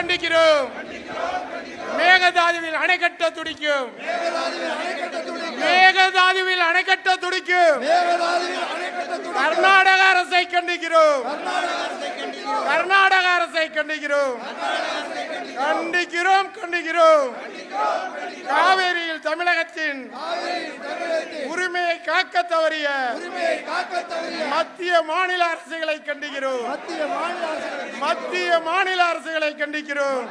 கண்டிக்கிறோம். மேகதாதுவில் அணைக்கட்ட துடிக்கும். மேகதாதுவில் அணைக்கட்ட துடிக்கும். கர்நாடக அரசை கண்டிக்கிறோம். கர்நாடக அரசை கண்டிக்கிறோம். கண்டிக்கிறோம். கண்டிக்கிறோம். காவேரியில் தமிழகத்தின் உரிமையை காக்க தவறிய மத்திய மாநில அரசுகளை கண்டிக்கிறோம். மத்திய மாநில அரசுகளை கண்டிக்கிறோம்.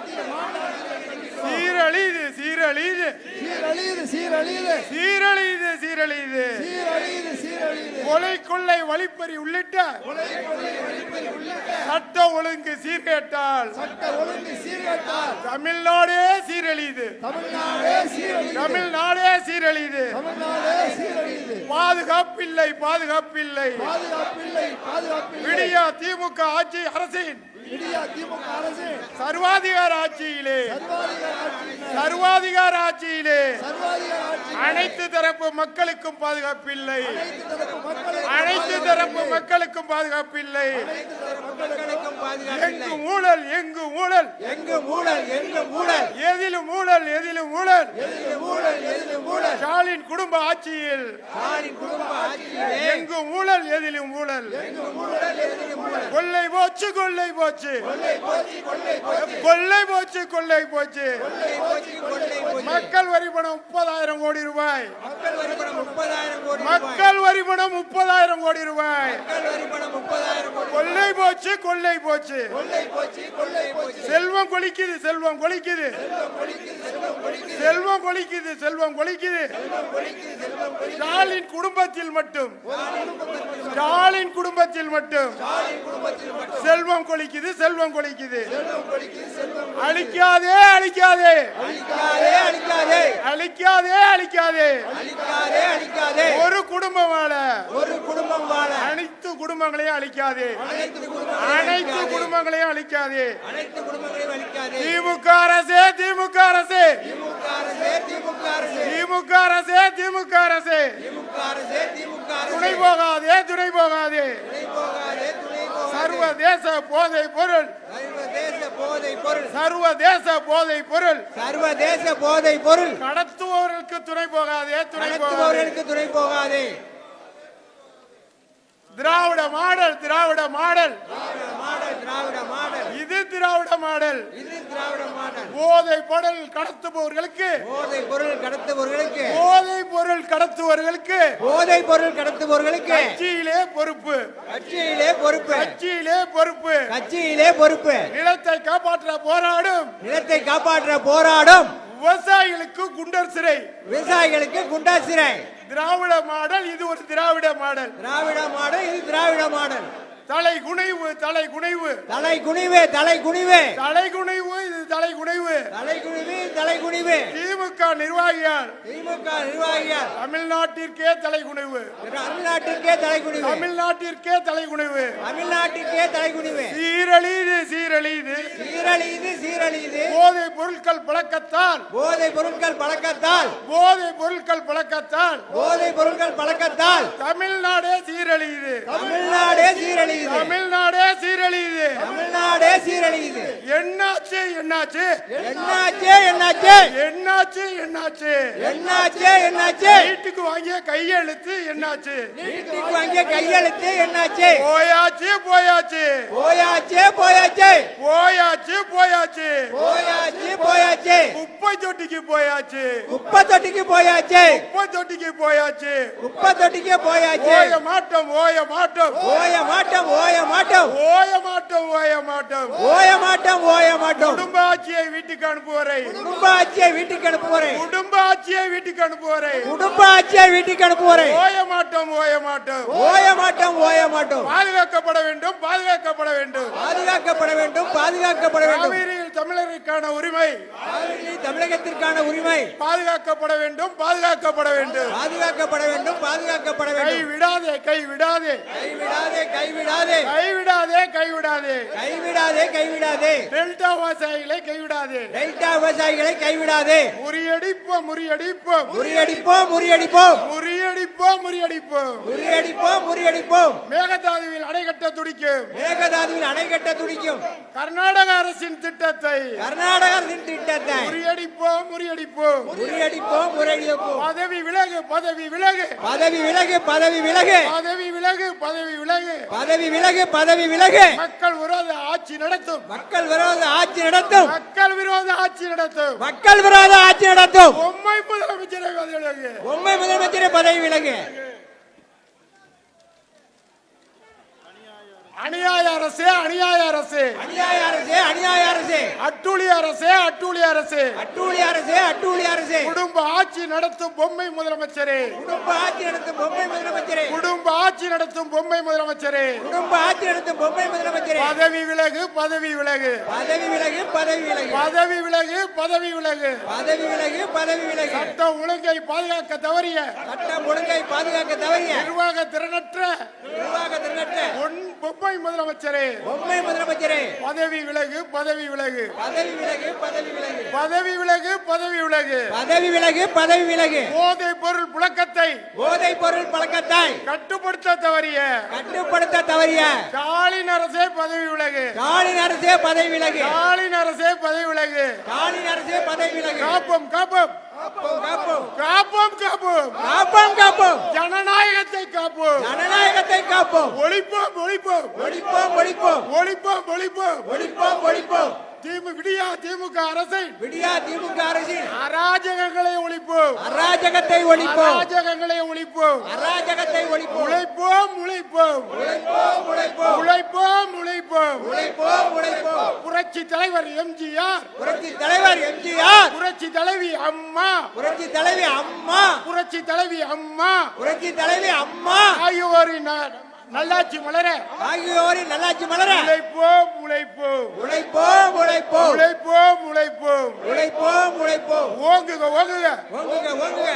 சீரழிது சீரழிது. சீரழியுது. சீரழியுது சீரழிது சீரழியுது சீரழியுது. கொலை கொள்ளை வழிப்பறி உள்ளிட்ட சட்ட ஒழுங்கு சீர்கேட்டால் சட்ட ஒழுங்கு சீர்கட்டால் தமிழ்நாடே சீரழிது தமிழ்நாடே சீரழியுது. தமிழ்நாடே சீரழிது தமிழ்நாடே சீரழியுது. பாதுகாப்பில்லை பாதுகாப்பில்லை. பாதுகாப்பில்லை பாதுகாப்பில்லை. விடியா திமுக ஆட்சி அரசின் திமுக அரசு சர்வாதிகார ஆட்சியிலே. சர்வாதிகார ஆட்சியிலே. அனைத்து தரப்பு மக்களுக்கும் பாதுகாப்பில்லை. அனைத்து தரப்பு மக்களை அனைத்து தரப்பு மக்களுக்கும் பாதுகாப்பில்லை. எங்கு ஊழல் எங்கு ஊழல். எங்கு ஊழல் எங்கு ஊழல். எதிலும் ஊழல் எதிலும் ஊழல். ஊழல் எதிலே ஊழல். ஸ்டாலின் குடும்ப ஆட்சியில். எங்கு ஊழல் எதிலும் ஊழல். கொள்ளை போச்சு கொள்ளை போச்சு. போச்சு. கொள்ளை போச்சு கொள்ளை போச்சு. மக்கள் வரி பணம் முப்பதாயிரம் கோடி ரூபாய். மக்கள் வரி பணம் முப்பதாயிரம் கோடி ரூபாய். கொள்ளை போச்சு கொள்ளை போச்சு. செல்வம் கொளிக்குது செல்வம் கொளிக்குது. செல்வம் கொளிக்குது செல்வம் கொளிக்குது. ஸ்டாலின் குடும்பத்தில் மட்டும். ஸ்டாலின் குடும்பத்தில் மட்டும். செல்வம் கொளிக்குது செல்வம் கொளிக்குது. அழிக்காதே அழிக்காதே. அழிக்காதே அழிக்காதே. ஒரு குடும்பம் வாழ. ஒரு குடும்பம் வாழ. அனைத்து அனைத்து குடும்பங்களையும் அழிக்காதே. அனைத்து குடும்பங்களையும் அழிக்காதே. திமுக அரசே திமுக அரசே. திமுக அரசே திமுக அரசே. துணை போகாதே துணை போகாதே. சர்வதேச போதை பொருள். சர்வதேச போதை பொருள். சர்வதேச போதை பொருள். கடத்துபவர்களுக்கு துணை போகாதே துணை போகாதே. துணை போகாதே. Dravida model Dravida model. Model Dravida model. இது திராவிட மாடல். இது திராவிட மாடல். போதை பொருள் கடத்துபவர்களுக்கு. போதை பொருள் கடத்துபவர்களுக்கு. போதை பொருள் கடத்துபவர்களுக்கு. போதை பொருள் கடத்துபவர்களுக்கு. கட்சியிலே பொறுப்பு. கட்சியிலே பொறுப்பு. கட்சியிலே பொறுப்பு. கட்சியிலே பொறுப்பு. நிலத்தை காப்பாற்ற போராடும். நிலத்தை காப்பாற்ற போராடும். விவசாயிகளுக்கு குண்டர் சிறை. விவசாயிகளுக்கு குண்டா சிறை. திராவிட மாடல் இது ஒரு திராவிட மாடல். திராவிட மாடல் இது திராவிட மாடல். தலை குனைவு தலை குனைவு தலை குனிவு தலை குனிவு தலை குனைவு இது தலை குனைவு தலை குனிவு தலை குனிவு திமுக நிர்வாகியால் திமுக நிர்வாகிகள் தமிழ்நாட்டிற்கே தலை குனைவு தமிழ்நாட்டிற்கே தலை குனிவு தமிழ்நாட்டிற்கே தலை குனைவு தமிழ்நாட்டிற்கே தலை குனிவு சீரழிது. சீரழிது சீரழியுது சீரழியுது போதை பொருட்கள் பழக்கத்தால். போதை பொருட்கள் பழக்கத்தால். போதை பொருட்கள் பழக்கத்தால். போதை பொருட்கள் பழக்கத்தால். தமிழ்நாடே சீரழியுது தமிழ்நாடே சீரழியுது சீரழியுது. என்னாச்சு என்னாச்சு? என்னாச்சே என்னாச்சே? என்னாச்சு என்னாச்சு? என்னாச்சே என்னாச்சே? வீட்டுக்கு வாங்கிய கையெழுத்து என்னாச்சு? வீட்டுக்கு வாங்கிய கையெழுத்து என்னாச்சே? போயாச்சு போயாச்சு. போயாச்சே போயாச்சே. போயாச்சு போயாச்சு. போயாச்சு போயாச்சே. குப்பை தொட்டிக்கு போயாச்சு. குப்பை தொட்டிக்கு போயாச்சே. குப்பை தொட்டிக்கு போயாச்சு. குப்பை தொட்டிக்கு போயாச்சே. ஓய மாட்டோம் ஓய மாட்டோம் ஓய மாட்டோம் ஓய மாட்டோம் ஓய மாட்டோம் ஓய மாட்டோம் ஓய மாட்டோம் ஓய மாட்டோம். குடும்ப ஆட்சியை வீட்டுக்கு அனுப்புவரை. குடும்ப ஆட்சியை வீட்டுக்கு அனுப்புவோரே. குடும்ப ஆட்சியை வீட்டுக்கு அனுப்புவரை. குடும்ப ஆட்சியை வீட்டுக்கு அனுப்புவோரே. ஓய மாட்டோம் ஓய மாட்டோம். ஓய மாட்டோம் ஓய மாட்டோம். பாதுகாக்கப்பட வேண்டும் பாதுகாக்கப்பட வேண்டும். பாதுகாக்கப்பட வேண்டும் பாதுகாக்கப்பட வேண்டும். காவிரியில் தமிழரை தமிழகத்திற்கான உரிமை தமிழகத்திற்கான உரிமை பாதுகாக்கப்பட வேண்டும் பாதுகாக்கப்பட வேண்டும். பாதுகாக்கப்பட வேண்டும் பாதுகாக்கப்பட வேண்டும். விடாதே கை விடாதே கைவிடாதே கைவிடாதே. கைவிடாதே கைவிடாதே. கைவிடாதே கைவிடாதே. டெல்டா விவசாயிகளை கைவிடாதே. டெல்டா விவசாயிகளை கைவிடாதே. முறியடிப்போம் முறியடிப்போம். முறியடிப்போம் முறியடிப்போம். முறியடிப்போம் முறியடிப்போம். முறியடிப்போம் முறியடிப்போம். மேகதாதுவில் அணை கட்ட துடிக்கும். மேகதாதுவில் அணை கட்ட துடிக்கும். கர்நாடக அரசின் திட்டத்தை கர்நாடக அரசின் திட்டத்தை முறியடிப்போம் முறியடிப்போம். முறியடிப்போம் முறியடிப்போம். பதவி விலகு பதவி விலகு. பதவி விலகு பதவி விலகு. பதவி விலகு பதவி விலகு. பதவி விலகு பதவி விலகு. மக்கள் விரோத ஆட்சி நடத்தும். மக்கள் விரோத ஆட்சி நடத்தும். மக்கள் விரோத ஆட்சி நடத்தும். மக்கள் விரோத ஆட்சி நடத்தும். பொம்மை முதலமைச்சரை பதவி விலகு. உண்மை முதலமைச்சர் பதவி விலகு. அநியாய அரசே அநியாய அரசே. அநியாய அரசே அநியாய அரசே. அட்டூழி அரசே அட்டூழி அரசே. அட்டூழி அரசே அட்டூழி அரசே. குடும்ப ஆட்சி நடத்தும் பொம்மை முதலமைச்சரே. குடும்ப ஆட்சி நடத்தும் பொம்மை முதலமைச்சரே. குடும்ப ஆட்சி நடத்தும் பொம்மை முதலமைச்சரே. குடும்ப ஆட்சி நடத்தும் பொம்மை முதலமைச்சரே. பதவி விலகு பதவி விலகு. பதவி விலகு பதவி விலகு. பதவி விலகு பதவி விலகு. பதவி விலகு பதவி விலகு. சட்டம் ஒழுங்கை பாதுகாக்க தவறிய. சட்டம் ஒழுங்கை பாதுகாக்க தவறிய. நிர்வாக திறனற்ற. நிர்வாக திறனற்ற. பொன் பொம்மை முதலமைச்சரே. பொம்மை முதலமைச்சரே. பதவி விலகு பதவி விலகு. பதவி விலகு பதவி விலகு. பதவி விலகு பதவி விலகு. பதவி விலகு பதவி விலகு. போதை பொருள் புழக்கத்தை போதைப் பொருள் பழக்கத்தாய் கட்டுப்படுத்த தவறிய கட்டுப்படுத்த தவறிய ஸ்டாலின் அரசே பதவி விலகு. ஸ்டாலின் அரசே பதவி விலகு. ஸ்டாலின் அரசே பதவி விலகு. ஸ்டாலின் அரசே பதவி விலகு. காப்போம் காப்போம். காப்போம் காப்போம். காப்போம் காப்போம். ஜனநாயகத்தை காப்போம். ஜனநாயகத்தை காப்போம். ஒழிப்போம் ஒழிப்போம். ஒழிப்போம் ஒழிப்போம். ஒழிப்போம் ஒழிப்போம். ஒழிப்போம் ஒழிப்போம். விடியா திமுக அரசை. விடியா திமுக அரசின் அராஜகங்களை ஒழிப்போம். அராஜகத்தை ஒழிப்போம். அராஜகங்களை ஒழிப்போம். அராஜகத்தை ஒழிப்போம். உழைப்போம் உழைப்போம். உழைப்போம் உழைப்போம். உழைப்போம் உழைப்போம். உழைப்போம் உழைப்போம். புரட்சி தலைவர் எம்ஜிஆர். புரட்சி தலைவர் எம்ஜிஆர். புரட்சி தலைவி அம்மா. புரட்சி தலைவி அம்மா. புரட்சி தலைவி அம்மா. புரட்சி தலைவி அம்மா. ஆகியோரின் நல்லாட்சி மலர. ஆகியோரின் நல்லாட்சி மலர. உழைப்போம் உழைப்போம். உழைப்போம் உழைப்போம். உழைப்போம் உழைப்போம். உழைப்போம் உழைப்போம். ஓங்குக ஓங்குக. ஓங்குங்க ஓங்குங்க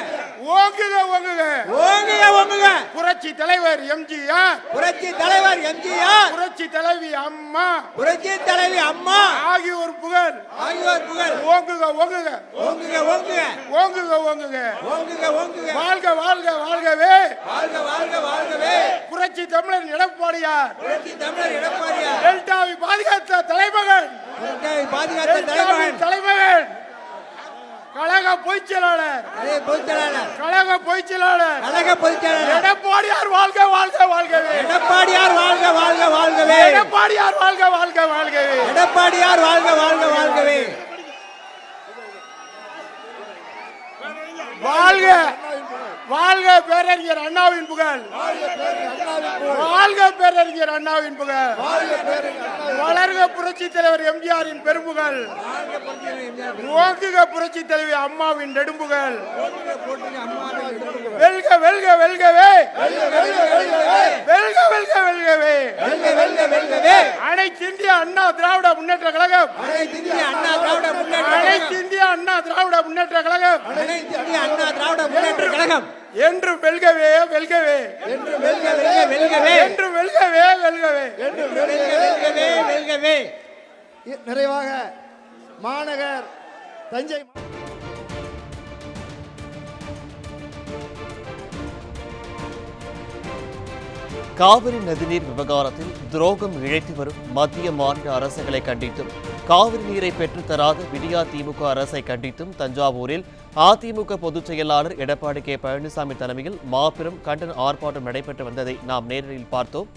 ஓங்குக ஓங்குக. ஓங்குங்க ஓங்குங்க புரட்சி தலைவர் எம்ஜிஆர். புரட்சி தலைவர் எம்ஜிஆர். புரட்சி தலைவி அம்மா. புரட்சி தலைவி அம்மா. ஆகியோர் புகழ். ஆகியோர் புகழ். ஓங்குக ஓங்குக. ஓங்குங்க ஓங்குங்க ஓங்குக ஓங்குக. ஓங்குங்க ஓங்குங்க வாழ்க வாழ்க வாழ்கவே. வாழ்க வாழ்க. புரட்சி தமிழர் எடப்பாடியார். புரட்சி தமிழர் எடப்பாடியார். டெல்டாவை பாதுகாத்த தலைமகன். புரட்சியை பாதுகாத்த தலைமகன். கழக பொய்ச் செயலாளர். அதே பொதுச்செயலாளர் கழக பொய்ச் செயலாளர். கழக பொதுச்செயலாளர் எடப்பாடியார் வாழ்க வாழ்க வாழ்கவே. எடப்பாடியார் வாழ்க வாழ்க வாழ்கவே. எடப்பாடியார் வாழ்க வாழ்க வாழ்கவே. எடப்பாடியார் வாழ்க வாழ்க வாழ்கவே. வாழ்க. வாழ்க பேரறிஞர் அண்ணாவின் புகழ். வாழ்க பேரறிஞர் அண்ணாவின் புகழ். வளர்க புரட்சி தலைவர் எம்ஜிஆரின் பெரும்புகழ் ஓங்குக புரட்சி தலைவி அம்மாவின் நெடும்புகழ் வெல்க வெல்க வெல்கவே. வெல்க வெல்க வெல்கவே. வெல்க வெல்க வெல்கவே. அனைத்து இந்திய அண்ணா திராவிட முன்னேற்ற கழகம். அனைத்து இந்திய அண்ணா திராவிட முன்னேற்ற கழகம். அனைத்து இந்திய அண்ணா திராவிட முன்னேற்ற கழகம். என்றும் வெல்கவே வெல்கவே. என்று வெல்க வெல்க வெல்கவே. என்றும் வெல்கவே வெல்கவே. என்று வெல்க வெல்கவே வெல்கவே. நிறைவாக மாநகர் தஞ்சை காவிரி நதிநீர் விவகாரத்தில் துரோகம் இழைத்து வரும் மத்திய மாநில அரசுகளை கண்டித்தும் காவிரி நீரை பெற்றுத்தராத விடியா திமுக அரசை கண்டித்தும் தஞ்சாவூரில் அதிமுக பொதுச் செயலாளர் எடப்பாடி கே பழனிசாமி தலைமையில் மாபெரும் கண்டன ஆர்ப்பாட்டம் நடைபெற்று வந்ததை நாம் நேரில் பார்த்தோம்.